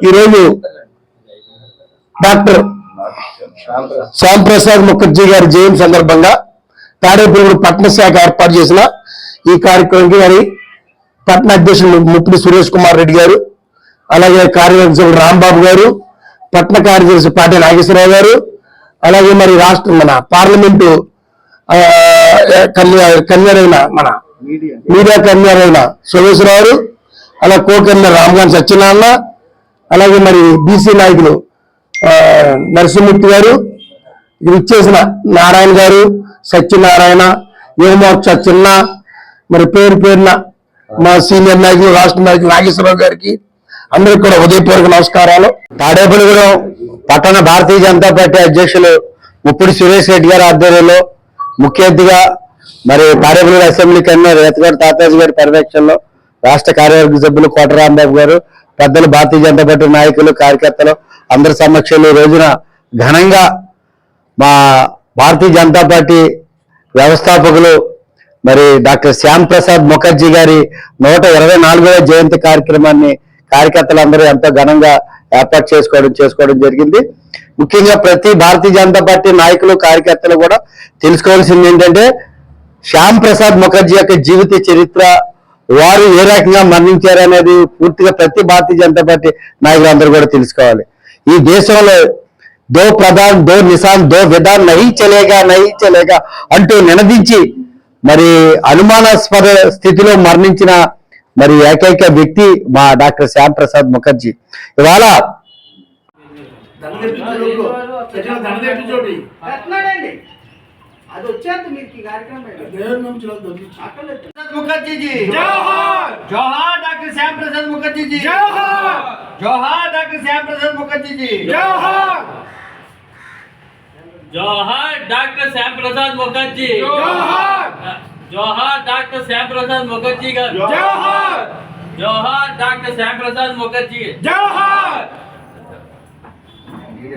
ఈరోజు డాక్టర్ శ్యామ్ ప్రసాద్ ముఖర్జీ గారి జయంతి సందర్భంగా తాడేపల్లి పట్టణ శాఖ ఏర్పాటు చేసిన ఈ కార్యక్రమానికి మరి పట్టణ అధ్యక్షులు ముప్పిడి సురేష్ కుమార్ రెడ్డి గారు అలాగే కార్యదర్శులు రాంబాబు గారు పట్టణ కార్యదర్శి పాటి నాగేశ్వరరావు గారు అలాగే మరి రాష్ట్ర మన పార్లమెంటు కన్వీనర్ అయిన మన మీడియా. కన్వీనర్ అయిన సురేశ్వరరావు గారు అలా కో కన్వీనర్ రామగాన్ సత్యనారాయణ అలాగే మరి బీసీ నాయకులు నరసింహమూర్తి గారు ఇది ఇచ్చేసిన నారాయణ గారు సత్యనారాయణ యువమోక్ష చిన్న మరి పేరు పేరున మా సీనియర్ నాయకులు రాష్ట్ర నాయకులు నాగేశ్వరరావు గారికి అందరికి కూడా ఉదయపూర్వక నమస్కారాలు. తాడేపల్లిగూడెం పట్టణ భారతీయ జనతా పార్టీ అధ్యక్షులు ముప్పుడు సురేష్ రెడ్డి గారి ఆధ్వర్యంలో ముఖ్య అతిథిగా మరి తాడేపల్లి అసెంబ్లీ కన్వీనర్ రేతగారి తాతాజీ గారి పర్యవేక్షణలో రాష్ట్ర కార్యవర్గ సభ్యులు కోట రాంబాబు గారు పెద్దలు భారతీయ జనతా పార్టీ నాయకులు కార్యకర్తలు అందరి సమక్షంలో ఈ రోజున ఘనంగా మా భారతీయ జనతా పార్టీ వ్యవస్థాపకులు మరి డాక్టర్ శ్యామ్ ప్రసాద్ ముఖర్జీ గారి నూట ఇరవై నాలుగవ జయంతి కార్యక్రమాన్ని కార్యకర్తలందరూ ఎంతో ఘనంగా ఏర్పాటు చేసుకోవడం చేసుకోవడం జరిగింది. ముఖ్యంగా ప్రతి భారతీయ జనతా పార్టీ నాయకులు కార్యకర్తలు కూడా తెలుసుకోవాల్సింది ఏంటంటే శ్యామ్ ప్రసాద్ ముఖర్జీ యొక్క జీవిత చరిత్ర వారు ఏ రకంగా మరణించారు అనేది పూర్తిగా ప్రతి భారతీయ జనతా పార్టీ నాయకులందరూ కూడా తెలుసుకోవాలి. ఈ దేశంలో దో ప్రధాన్ దో నిశాన్ దో విధాన్ నహి చలేగా నహి చలేగా అంటూ నినదించి మరి అనుమానాస్పద స్థితిలో మరణించిన మరి ఏకైక వ్యక్తి మా డాక్టర్ శ్యామ్ ప్రసాద్ ముఖర్జీ. ఇవాళ అది వచ్చేంత మీకు ఈ కార్యక్రమం అక్కర్లేదు. ముఖర్జీ జీ జోహార్ జోహార్ డాక్టర్ శ్యామ్ ప్రసాద్ ముఖర్జీ జీ జోహార్ జోహార్ డాక్టర్ శ్యామ్ ప్రసాద్ ముఖర్జీ జీ జోహార్ జోహార్ డాక్టర్ శ్యామ్ ప్రసాద్ ముఖర్జీ జోహార్ జోహార్ డాక్టర్ శ్యామ్ ప్రసాద్ ముఖర్జీ గారు జోహార్ జోహార్ డాక్టర్ శ్యామ్ ప్రసాద్ ముఖర్జీ జోహార్